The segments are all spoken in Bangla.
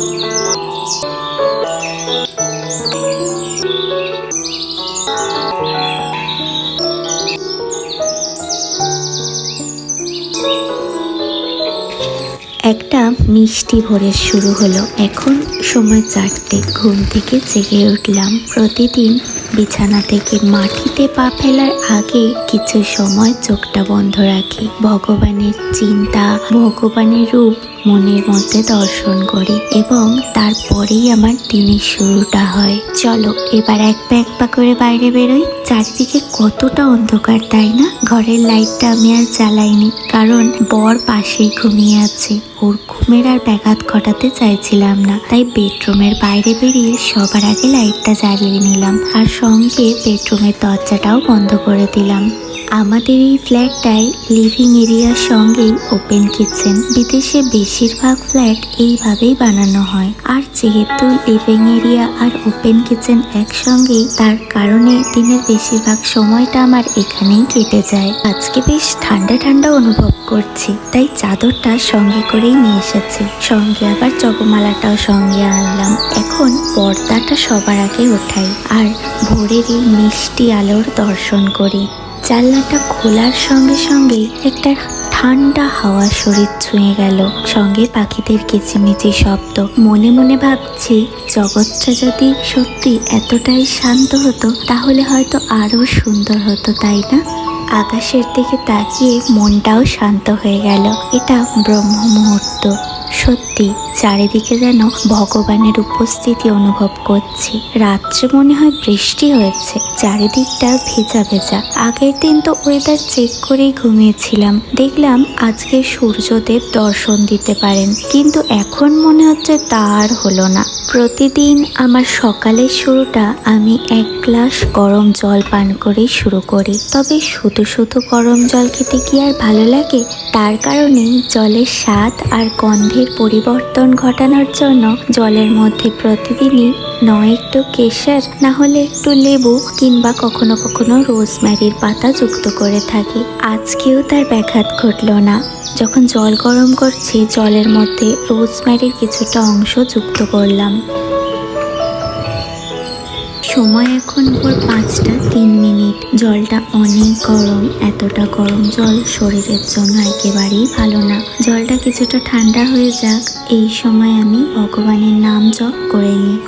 একটা মিষ্টি ভোরের শুরু হলো। এখন সময় চারটে। ঘুম থেকে জেগে উঠলাম। প্রতিদিন বিছানা থেকে মাটিতে পা ফেলার আগে কিছু সময় চোখটা বন্ধ রাখি। ভগবানের চিন্তা, ভগবানের রূপ মনের মধ্যে দর্শন করি এবং তারপরেই আমার দিনের শুরুটা হয়। চলো, এবার এক পা এক পা করে বাইরে বেরোই। চারিদিকে কতটা অন্ধকার, তাই না? ঘরের লাইটটা আমি আর জ্বালাইনি, কারণ বর পাশেই ঘুমিয়ে আছে। ওর ঘুমের আর ব্যাঘাত ঘটাতে চাইছিলাম না, তাই বেডরুমের বাইরে বেরিয়ে সবার আগে লাইটটা জ্বালিয়ে নিলাম। আর সঙ্গে বেডরুমের দরজাটাও বন্ধ করে দিলাম। আমাদের এই ফ্ল্যাটটায় লিভিং এরিয়ার সঙ্গেই ওপেন কিচেন। বিদেশে বেশিরভাগ ফ্ল্যাট এইভাবেই বানানো হয়। আর যেহেতু লিভিং এরিয়া আর ওপেন কিচেন একসঙ্গেই, তার কারণে দিনের বেশিরভাগ সময়টা আমার এখানেই কেটে যায়। আজকে বেশ ঠান্ডা ঠান্ডা অনুভব করছি, তাই চাদরটা সঙ্গে করেই নিয়ে এসেছি। সঙ্গে আবার জপমালাটাও সঙ্গে আনলাম। এখন পর্দাটা সবার আগে ওঠাই, আর ভোরের এই মিষ্টি আলোর দর্শন করি। জানলাটা খোলার সঙ্গে সঙ্গেই একটা ঠান্ডা হাওয়া শরীর ছুঁয়ে গেল। সঙ্গে পাখিদের কিচিমিচি শব্দ। মনে মনে ভাবছি, জগৎটা যদি সত্যি এতটাই শান্ত হতো, তাহলে হয়তো আরও সুন্দর হতো, তাই না? আকাশের দিকে তাকিয়ে মনটাও শান্ত হয়ে গেল। এটা ব্রহ্ম মুহূর্ত সত্যি, চারিদিকে যেন ভগবানের উপস্থিতি অনুভব করছি। রাত্রে মনে হয় বৃষ্টি হয়েছে। চারিদিকটা ভেজা ভেজা। আগের দিন তো ওয়েদার চেক করেই ঘুমিয়েছিলাম। দেখলাম আজকে সূর্যদেব দর্শন দিতে পারেন। কিন্তু এখন মনে হচ্ছে তা আর হলো না। প্রতিদিন আমার সকালের শুরুটা আমি এক গ্লাস গরম জল পান করেই শুরু করি। তবে শুধু শুধু গরম জল খেতে কি আর ভালো লাগে? তার কারণেই জলের স্বাদ আর গন্ধের পরিবর্তন ঘটানোর জন্য জলের মধ্যে প্রতিদিনই নয় একটু কেশর না হলে একটু লেবু কিংবা কখনো কখনো রোজম্যারির পাতা যুক্ত করে থাকি। আজকেও তার ব্যাঘাত ঘটলো না। যখন জল গরম করছি, জলের মধ্যে রোজম্যারির কিছুটা অংশ যুক্ত করলাম। সময় এখন ভোর পাঁচটা তিন মিনিট। জলটা অনেক গরম, এতটা গরম জল শরীরের জন্য একেবারেই ভালো না। জলটা কিছুটা ঠান্ডা হয়ে যাক, এই সময় আমি ভগবানের নাম জপ করে নিই।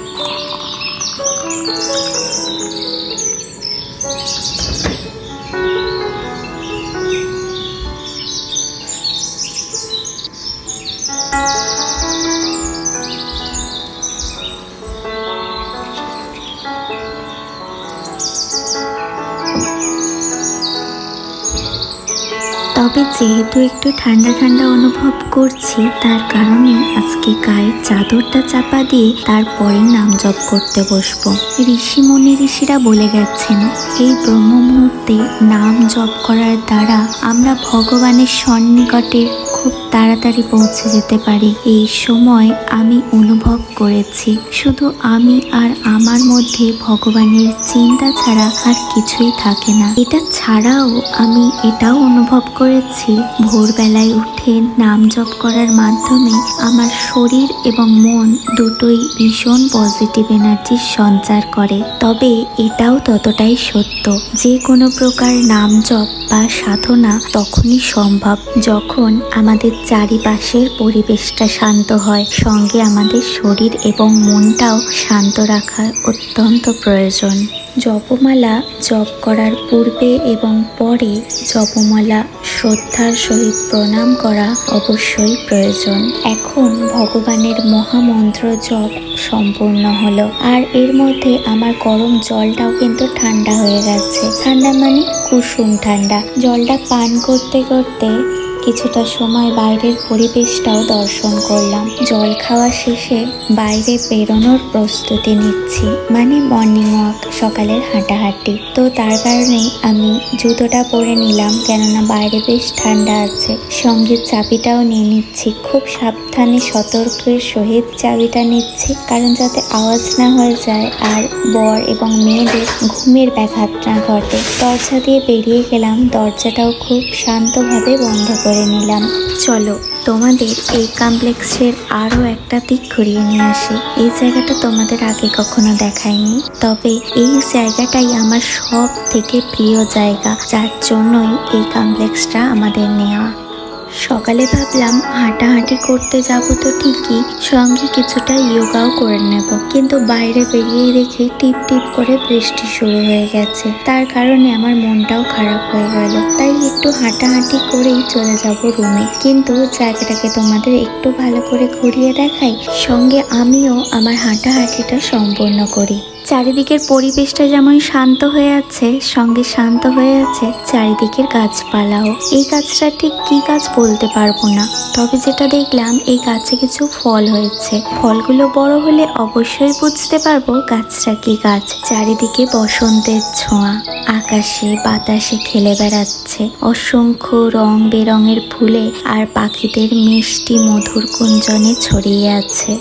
তবে যেহেতু একটু ঠান্ডা ঠান্ডা অনুভব করছি, তার কারণে আজকে গায়ের চাদরটা চাপা দিয়ে তারপরে নাম জপ করতে বসবো। ঋষি মুনি ঋষিরা বলে গেছেন, এই ব্রহ্ম মুহূর্তে নাম জপ করার দ্বারা আমরা ভগবানের সন্নিকটে খুব তাড়াতাড়ি পৌঁছে যেতে পারি। এই সময় আমি অনুভব করেছি। শুধু আমি আর আমার মধ্যে ভগবানের চিন্তা ছাড়া আর কিছুই থাকে না। এটা ছাড়াও আমি এটাও অনুভব করেছি, ভোরবেলায় উঠে নাম জপ করার মাধ্যমে আমার শরীর এবং মন দুটোই ভীষণ পজিটিভ এনার্জির সঞ্চার করে। তবে এটাও ততটাই সত্য, যে কোনো প্রকার নাম জপ বা সাধনা তখনই সম্ভব যখন আমাদের চারিপাশের পরিবেশটা শান্ত হয়, সঙ্গে আমাদের শরীর এবং মনটাও শান্ত রাখা অত্যন্ত প্রয়োজন। জপমালা জপ করার পূর্বে এবং পরে জপমালা শ্রদ্ধার সহিত প্রণাম করা অবশ্যই প্রয়োজন। এখন ভগবানের মহামন্ত্র জপ সম্পূর্ণ হলো। আর এর মধ্যে আমার গরম জলটাও কিন্তু ঠান্ডা হয়ে গেছে। ঠান্ডা মানে কুসুম ঠান্ডা। জলটা পান করতে করতে কিছুটা সময় বাইরের পরিবেশটাও দর্শন করলাম। জল খাওয়া শেষে বাইরে বেরোনোর প্রস্তুতি নিচ্ছি। মানে মর্নিং ওয়াক সকালের হাঁটাহাঁটি। তো তার কারণে আমি জুতোটা পরে নিলাম, কেননা বাইরে বেশ ঠান্ডা আছে। সঙ্গে চাবিটাও নিয়ে নিচ্ছি। খুব সাবধানে সতর্কের সহিত চাবিটা নিচ্ছি, কারণ যাতে আওয়াজ না হয়ে যায় আর বর এবং মেয়েদের ঘুমের ব্যাঘাত না ঘটে। দরজা দিয়ে বেরিয়ে গেলাম। দরজাটাও খুব শান্তভাবে বন্ধ করে নিলাম। চলো, তোমাদের এই কমপ্লেক্সের আরও একটা দিক ঘুরিয়ে নিয়ে আসি। এই জায়গাটা তোমাদের আগে কখনো দেখায়নি, তবে এই জায়গাটাই আমার সব থেকে প্রিয় জায়গা, যার জন্যই এই কমপ্লেক্সটা আমাদের নেওয়া। সকালে ভাবলাম হাঁটাহাঁটি করতে যাব তো ঠিকই, সঙ্গে কিছুটা ইয়োগাও করে নেব। কিন্তু বাইরে বেরিয়ে দেখি টিপ টিপ করে বৃষ্টি শুরু হয়ে গেছে। তার কারণে আমার মনটাও খারাপ হয়ে গেল। তাই একটু হাঁটাহাঁটি করেই চলে যাব রুমে। কিন্তু জায়গাটাকে তোমাদের একটু ভালো করে ঘুরিয়ে দেখাই, সঙ্গে আমিও আমার হাঁটাহাঁটিটা সম্পূর্ণ করি। চারিদিকের পরিবেশটা যেমন শান্ত হয়ে আছে, সঙ্গে শান্ত হয়ে আছে চারিদিকের গাছপালাও। এই গাছটা ঠিক কি গাছ বলতে পারব না। তবে যেটা দেখলাম, এই গাছে কিছু ফল হয়েছে। ফলগুলো বড় হলে অবশ্যই বুঝতে পারব গাছটা কি গাছ। চারিদিকে বসন্তের ছোঁয়া। আকাশে বাতাসে খেলে বেড়াচ্ছে। অসংখ্য রং বেরঙের ফুলে আর পাখিদের মিষ্টি মধুর কুঞ্জনে ছড়িয়ে আছে।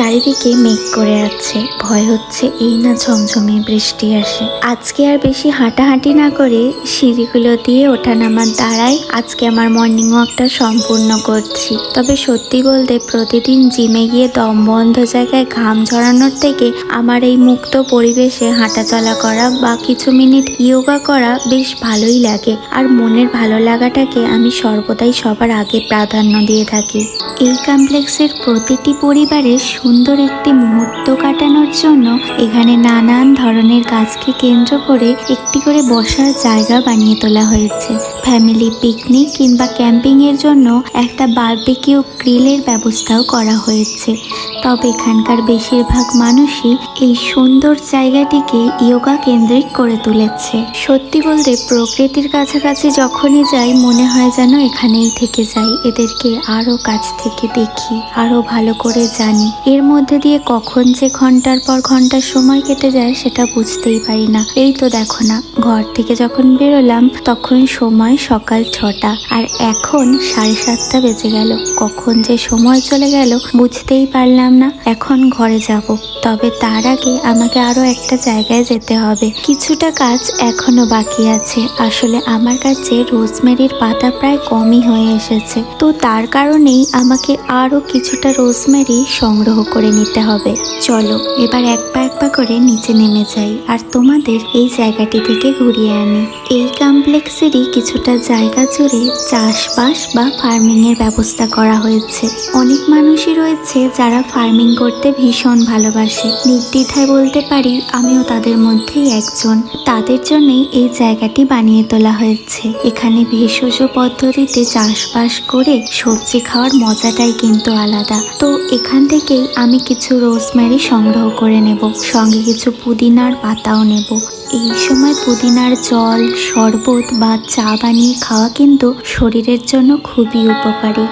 muchas চারিদিকে মেঘ করে আছে। ভয় হচ্ছে এই না ঝমঝমে বৃষ্টি আসে। আজকে আর বেশি হাঁটাহাঁটি না করে সিঁড়িগুলো দিয়ে ওঠা নামার দ্বারাই আজকে আমার মর্নিং ওয়াকটা সম্পূর্ণ করছি। তবে সত্যি বলতে প্রতিদিন জিমে গিয়ে দম বন্ধ জায়গায় ঘাম ঝরানোর থেকে আমার এই মুক্ত পরিবেশে হাঁটাচলা করা বা কিছু মিনিট ইয়োগা করা বেশ ভালোই লাগে। আর মনের ভালো লাগাটাকে আমি সর্বদাই সবার আগে প্রাধান্য দিয়ে থাকি। এই কমপ্লেক্সের প্রতিটি পরিবারের সুন্দর একটি মুহূর্ত কাটানোর জন্য এখানে নানান ধরনের গাছকে কেন্দ্র করে একটি করে বসার জায়গা বানিয়ে তোলা হয়েছে। ফ্যামিলি পিকনিক কিংবা ক্যাম্পিংয়ের জন্য একটা বার্বিকিউ গ্রিলের ব্যবস্থাও করা হয়েছে। তবে এখানকার বেশিরভাগ মানুষই এই সুন্দর জায়গাটিকে ইয়োগা কেন্দ্রিক করে তুলেছে। সত্যি বলতে প্রকৃতির কাছাকাছি যখনই যাই, মনে হয় যেন এখানেই থেকে যাই। এদেরকে আরও কাছ থেকে দেখি, আরও ভালো করে জানি। এর মধ্যে দিয়ে কখন যে ঘণ্টার পর ঘণ্টার সময় কেটে যায়, সেটা বুঝতেই পারি না। এই তো দেখো না, ঘর থেকে যখন বেরোলাম, তখন সময় সকাল ছটা। আর এখন সাড়ে সাতটা বেজে গেল। কখন যে সময় চলে গেল, বুঝতেই পারলাম না, এখন ঘরে যাব। তবে তার আগে আমাকে আরও একটা জায়গায় যেতে হবে। কিছুটা কাজ এখনও বাকি আছে। আসলে আমার কাছে রোজমেরির পাতা প্রায় কমই হয়ে এসেছে। তো তার কারণেই আমাকে আরও কিছুটা রোজমেরি সংগ্রহ করে নিতে হবে। চলো, এবার এক পা এক পা করে নিচে নেমে যাই আর তোমাদের এই জায়গাটি থেকে ঘুরিয়ে আনি। এই কমপ্লেক্সেরই কিছুটা জায়গা জুড়ে চাষবাস বা ফার্মিং এর ব্যবস্থা করা হয়েছে। অনেক মানুষই রয়েছে যারা ফার্মিং করতে ভীষণ ভালোবাসে। নির্দ্বিধায় বলতে পারি, আমিও তাদের মধ্যেই একজন। তাদের জন্যই এই জায়গাটি বানিয়ে তোলা হয়েছে। এখানে ভেষজ পদ্ধতিতে চাষবাস করে সবজি খাওয়ার মজাটাই কিন্তু আলাদা। তো এখান থেকেই আমি কিছু রোজমেরি সংগ্রহ করে নেব, সঙ্গে কিছু পুদিনার পাতাও নেব। এই সময় পুদিনার জল, শরবত বা চা বানিয়ে খাওয়া কিন্তু শরীরের জন্য খুবই উপকারী।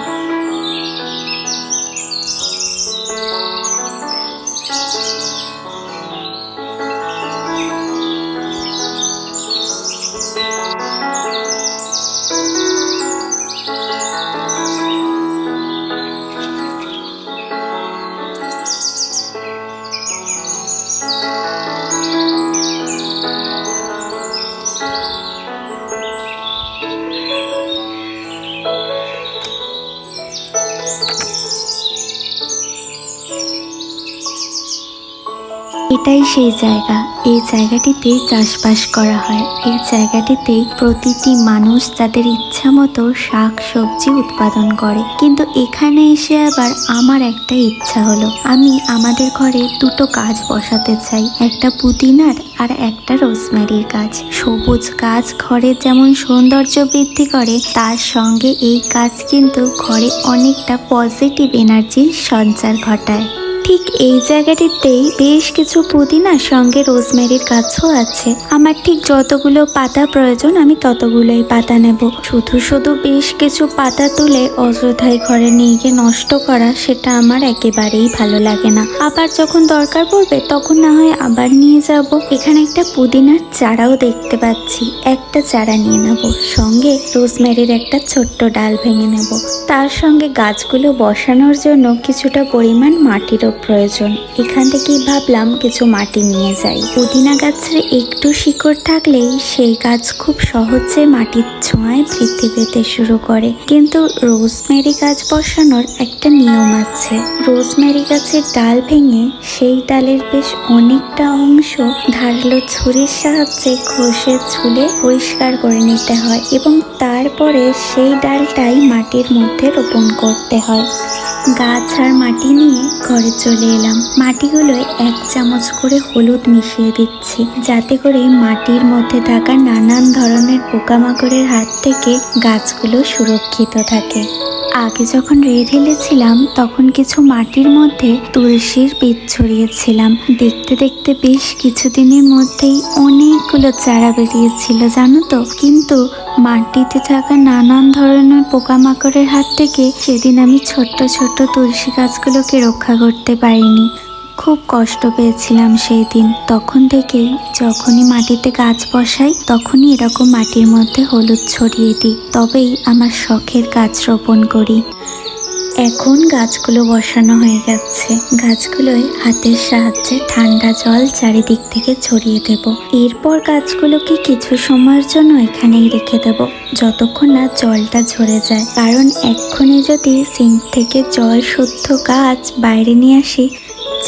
এটাই সেই জায়গা। এই জায়গাটিতে চাষবাস করা হয়। এই জায়গাটিতেই প্রতিটি মানুষ তাদের ইচ্ছা মতো শাক, সবজি উৎপাদন করে। কিন্তু এখানে এসে আবার আমার একটা ইচ্ছা হলো। আমি আমাদের ঘরে দুটো গাছ বসাতে চাই। একটা পুদিনার আর একটা রোজমেরির গাছ। সবুজ গাছ ঘরে যেমন সৌন্দর্য বৃদ্ধি করে, তার সঙ্গে এই গাছ কিন্তু ঘরে অনেকটা পজিটিভ এনার্জির সঞ্চার ঘটায়। ঠিক এই জায়গাটিতেই বেশ কিছু পুদিনা সঙ্গে রোজমেরির গাছও আছে। আমার ঠিক যতগুলো পাতা প্রয়োজন, আমি ততগুলোই পাতা নেব। শুধু শুধু বেশ কিছু পাতা তুলে অযথায় ঘরে নিয়ে গিয়ে নষ্ট করা, সেটা আমার একেবারেই ভালো লাগে না। আবার যখন দরকার পড়বে, তখন না হয় আবার নিয়ে যাব। এখানে একটা পুদিনার চারাও দেখতে পাচ্ছি। একটা চারা নিয়ে নেব, সঙ্গে রোজমেরির একটা ছোট্ট ডাল ভেঙে নেব। তার সঙ্গে গাছগুলো বসানোর জন্য কিছুটা পরিমাণ মাটিরও প্রয়োজন। এখান থেকেই ভাবলাম কিছু মাটি নিয়ে যাই। পুদিনা গাছের একটু শিকড় থাকলেই সেই গাছ খুব সহজে মাটির ছোঁয়ায় বৃদ্ধি পেতে শুরু করে। কিন্তু রোজমেরি গাছ বসানোর একটা নিয়ম আছে। রোজমেরি গাছের ডাল ভেঙে সেই ডালের বেশ অনেকটা অংশ ধারালো ছুরির সাহায্যে ঘষে ছুলে পরিষ্কার করে নিতে হয় এবং তারপরে সেই ডালটাই মাটির মধ্যে রোপণ করতে হয়। গাছ আর মাটি নিয়ে ঘরে চলে এলাম। মাটিগুলোয় এক চামচ করে হলুদ মিশিয়ে দিচ্ছি। যাতে করে মাটির মধ্যে থাকা নানান ধরনের পোকামাকড়ের হাত থেকে গাছগুলো সুরক্ষিত থাকে। আগে যখন রেড হেলেছিলাম তখন কিছু মাটির মধ্যে তুলসীর বীজ ছড়িয়েছিলাম। দেখতে দেখতে বেশ কিছুদিনের মধ্যেই অনেকগুলো চারা বেরিয়েছিল, জানো তো? কিন্তু মাটিতে থাকা নানান ধরনের পোকামাকড়ের হাত থেকে সেদিন আমি ছোট্ট ছোট্ট তুলসী গাছগুলোকে রক্ষা করতে পারিনি। খুব কষ্ট পেয়েছিলাম সেই দিন। তখন থেকেই যখনই মাটিতে গাছ বসাই, তখনই এরকম মাটির মধ্যে হলুদ ছড়িয়ে দিই। তবেই আমার শখের গাছ রোপণ করি। এখন গাছগুলো বসানো হয়ে গেছে। গাছগুলোয় হাতের সাহায্যে ঠান্ডা জল চারিদিক থেকে ছড়িয়ে দেব। এরপর গাছগুলোকে কিছু সময়ের জন্য এখানেই রেখে দেব, যতক্ষণ না জলটা ঝরে যায়। কারণ এক্ষুনি যদি সিঙ্ক থেকে জল শুদ্ধ গাছ বাইরে নিয়ে আসি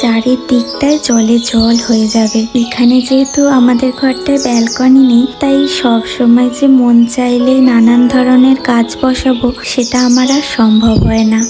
চারিদিকটায় জলে জল হয়ে যাবে। এখানে যেহেতু আমাদের ঘরটায় ব্যালকনি নেই, তাই সব সময় যে মন চাইলে নানান ধরনের কাজ বসাবো, সেটা আমার আর সম্ভব হয় না।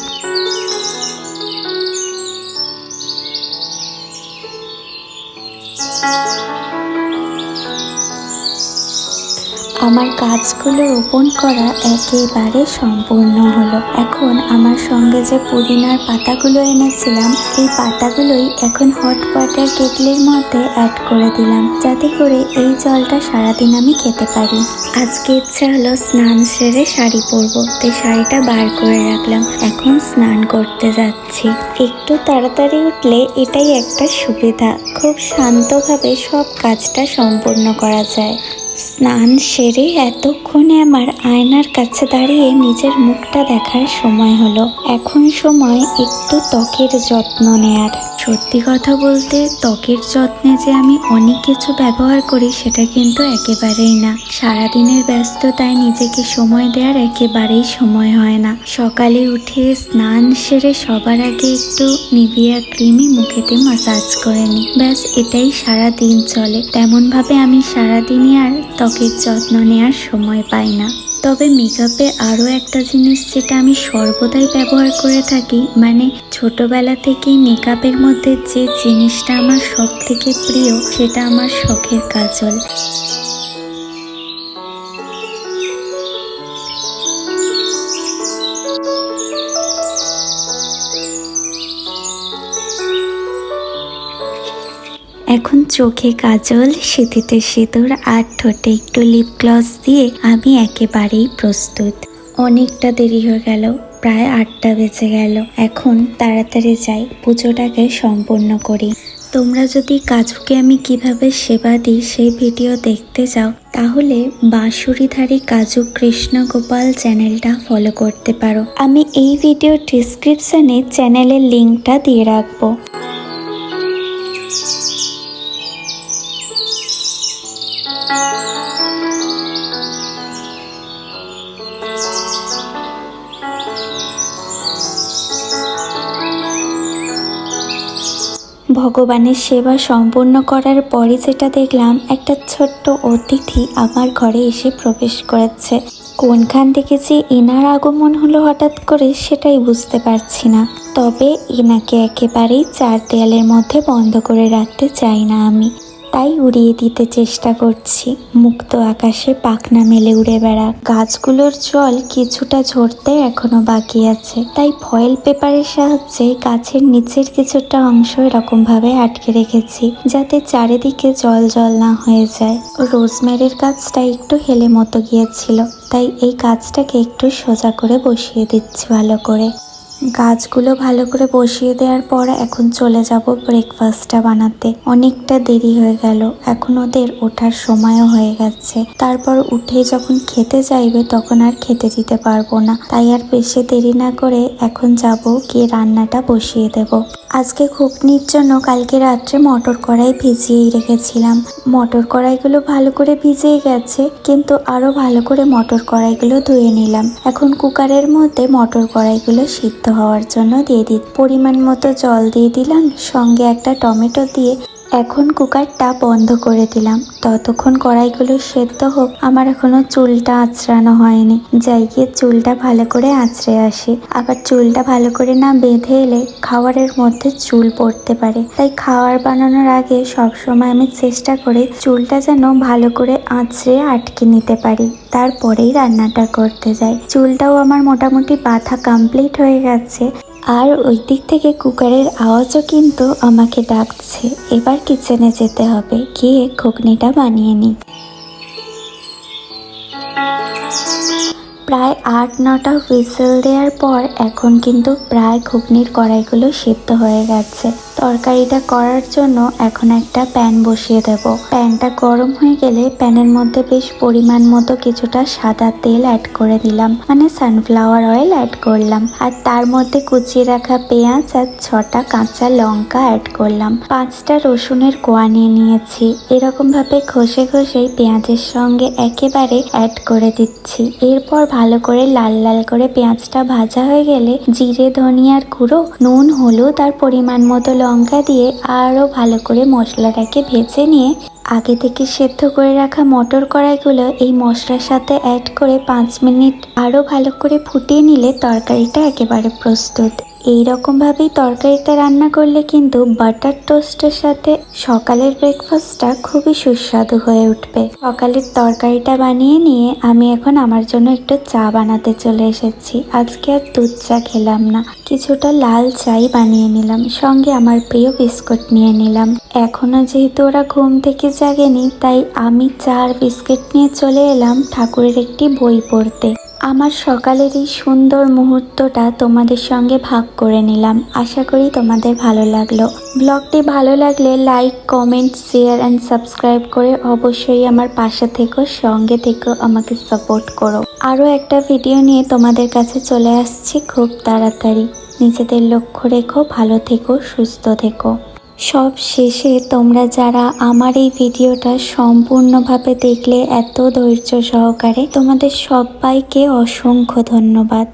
আমার গাছগুলো রোপণ করা একেবারে সম্পূর্ণ হলো। এখন আমার সঙ্গে যে পুদিনার পাতাগুলো এনেছিলাম, এই পাতাগুলোই এখন হট ওয়াটার কেটলির মধ্যে অ্যাড করে দিলাম, যাতে করে এই জলটা সারাদিন আমি খেতে পারি। আজকে ইচ্ছে হলো স্নান সেরে শাড়ি পরবো, তাই শাড়িটা বার করে রাখলাম। এখন স্নান করতে যাচ্ছি। একটু তাড়াতাড়ি উঠলে এটাই একটা সুবিধা, খুব শান্তভাবে সব কাজটা সম্পূর্ণ করা যায়। স্নান সেরে এতক্ষণে আমার আয়নার কাছে দাঁড়িয়ে নিজের মুখটা দেখার সময় হলো। এখন সময় একটু ত্বকের যত্ন নেয়ার। সত্যি কথা বলতে ত্বকের যত্নে যে আমি অনেক কিছু ব্যবহার করি সেটা কিন্তু একেবারেই না। সারাদিনের ব্যস্ততায় নিজেকে সময় দেওয়ার একেবারেই সময় হয় না। সকালে উঠে স্নান সেরে সবার আগে একটু নিভিয়া ক্রিমই মুখেতে মাসাজ করে নিই। ব্যাস, এটাই সারা দিন চলে। তেমনভাবে আমি সারাদিনই আর ত্বকের যত্ন নেওয়ার সময় পাই না। তবে মেকআপে আরও একটা জিনিস যেটা আমি সর্বদাই ব্যবহার করে থাকি মানে ছোটবেলা থেকেই মেকআপের মধ্যে যে জিনিসটা আমার সব থেকে প্রিয়, সেটা আমার শখের কাজল। এখন চোখে কাজল, সিঁথিতে সিঁদুর আর ঠোঁটে একটু লিপ গ্লস দিয়ে আমি একেবারেই প্রস্তুত। অনেকটা দেরি হয়ে গেল, প্রায় আটটা বেজে গেল। এখন তাড়াতাড়ি যাই, পুজোটাকে সম্পূর্ণ করি। তোমরা যদি কাজুকে আমি কীভাবে সেবা দিই সেই ভিডিও দেখতে চাও, তাহলে বাঁশুরিধারী কাজু কৃষ্ণ গোপাল চ্যানেলটা ফলো করতে পারো। আমি এই ভিডিও ডিসক্রিপশনে চ্যানেলের লিঙ্কটা দিয়ে রাখব। ভগবানের সেবা সম্পূর্ণ করার পরে যেটা দেখলাম, একটা ছোট্ট অতিথি আমার ঘরে এসে প্রবেশ করেছে। কোনখান থেকে যে এনার আগমন হলো হঠাৎ করে সেটাই বুঝতে পারছি না। তবে এনাকে একেবারেই চার দেয়ালের মধ্যে বন্ধ করে রাখতে চাই না আমি। তাই উড়িয়ে দিতে চেষ্টা করছি। মুক্ত আকাশে পাখনা মেলে উড়ে বেড়া। গাছগুলোর জল কিছুটা ঝরতে এখনও বাকি আছে। তাই ফয়েল পেপারের সাহায্যে গাছের নিচের কিছুটা অংশ এরকম ভাবে আটকে রেখেছি, যাতে চারিদিকে জল জল না হয়ে যায়। রোজমেরির গাছটা একটু হেলে মতো গিয়েছিল, তাই এই গাছটাকে একটু সোজা করে বসিয়ে দিচ্ছি ভালো করে। গাছগুলো ভালো করে বসিয়ে দেওয়ার পর এখন চলে যাব ব্রেকফাস্টটা বানাতে। অনেকটা দেরি হয়ে গেল। এখন ওদের ওঠার সময়ও হয়ে গেছে। তারপর উঠে যখন খেতে চাইবে তখন আর খেতে দিতে পারব না। তাই আর বেশি দেরি না করে এখন যাব গিয়ে রান্নাটা বসিয়ে দেব। আজকে ঘুগনির জন্য কালকে রাত্রে মটর কড়াই ভিজিয়েই রেখেছিলাম। মটর কড়াইগুলো ভালো করে ভিজেই গেছে, কিন্তু আরও ভালো করে মটর কড়াইগুলো ধুয়ে নিলাম। এখন কুকারের মধ্যে মটর কড়াইগুলো সিদ্ধ হওয়ার জন্য দিয়ে দিই পরিমাণ মতো জল দিয়ে দিলাম। সঙ্গে একটা টমেটো দিয়ে এখন কুকারটা বন্ধ করে দিলাম। ততক্ষণ কড়াইগুলো সেদ্ধ হোক, আমার এখনও চুলটা আঁচড়ানো হয়নি। যাই গিয়ে চুলটা ভালো করে আঁচড়ে আসি। আবার চুলটা ভালো করে না বেঁধে এলে খাবারের মধ্যে চুল পড়তে পারে। তাই খাবার বানানোর আগে সবসময় আমি চেষ্টা করে চুলটা যেন ভালো করে আঁচড়ে আটকে নিতে পারি। তারপরেই রান্নাটা করতে যাই। চুলটাও আমার মোটামুটি বাঁধা কমপ্লিট হয়ে গেছে। আর ওই দিক থেকে কুকারের আওয়াজও কিন্তু আমাকে ডাকছে। এবার কিচেনে যেতে হবে, গিয়ে ঘুগনিটা বানিয়ে নিই। প্রায় আট নটা হুইসেল দেওয়ার পর এখন কিন্তু প্রায় ঘুগনির কড়াইগুলো সিদ্ধ হয়ে গেছে। তরকারিটা করার জন্য এখন একটা প্যান বসিয়ে দেব। প্যানটা গরম হয়ে গেলে প্যানের মধ্যে বেশ পরিমাণ মতো কিছুটা সাদা তেল অ্যাড করে দিলাম মানে সানফ্লাওয়ার অয়েল অ্যাড করলাম। আর তার মধ্যে কুচিয়ে রাখা পেঁয়াজ আর ছটা কাঁচা লঙ্কা অ্যাড করলাম। পাঁচটা রসুনের কোয়া নিয়ে নিয়েছি। এরকম ভাবে ঘষে ঘষেই পেঁয়াজের সঙ্গে একেবারে অ্যাড করে দিচ্ছি। এরপর ভালো করে লাল লাল করে পেঁয়াজটা ভাজা হয়ে গেলে জিরে ধনিয়ার গুঁড়ো, নুন, হলুদ আর পরিমাণ মতো লঙ্কা দিয়ে আরও ভালো করে মশলাটাকে ভেজে নিয়ে আগে থেকে সেদ্ধ করে রাখা মটর কড়াইগুলো এই মশলার সাথে অ্যাড করে পাঁচ মিনিট আরও ভালো করে ফুটিয়ে নিলে তরকারিটা একেবারে প্রস্তুত। এই রকমভাবেই তরকারিটা রান্না করলে কিন্তু বাটার টোস্টের সাথে সকালের ব্রেকফাস্টটা খুবই সুস্বাদু হয়ে উঠবে। সকালের তরকারিটা বানিয়ে নিয়ে আমি এখন আমার জন্য একটু চা বানাতে চলে এসেছি। আজকে আর দুধ চা খেলাম না। কিছুটা লাল চাই বানিয়ে নিলাম। সঙ্গে আমার প্রিয় বিস্কুট নিয়ে নিলাম। এখনও যেহেতু ওরা ঘুম থেকে জাগেনি, তাই আমি চা আর বিস্কিট নিয়ে চলে এলাম ঠাকুরের একটি বই পড়তে। আমার সকালের এই সুন্দর মুহূর্তটা তোমাদের সঙ্গে ভাগ করে নিলাম। আশা করি তোমাদের ভালো লাগল। ব্লগটি ভালো লাগলে like, comment, share and subscribe করে অবশ্যই আমার পাশে থেকো, সঙ্গে থেকো, আমাকে সাপোর্ট করো। আরও একটা ভিডিও নিয়ে তোমাদের কাছে চলে আসছি খুব তাড়াতাড়ি। নিজেদের লক্ষ্য রেখো, ভালো থেকো, সুস্থ থেকো। সব শেষে তোমরা যারা আমার এই ভিডিওটা সম্পূর্ণভাবে দেখলে এত ধৈর্য সহকারে তোমাদের সবাইকে অসংখ্য ধন্যবাদ।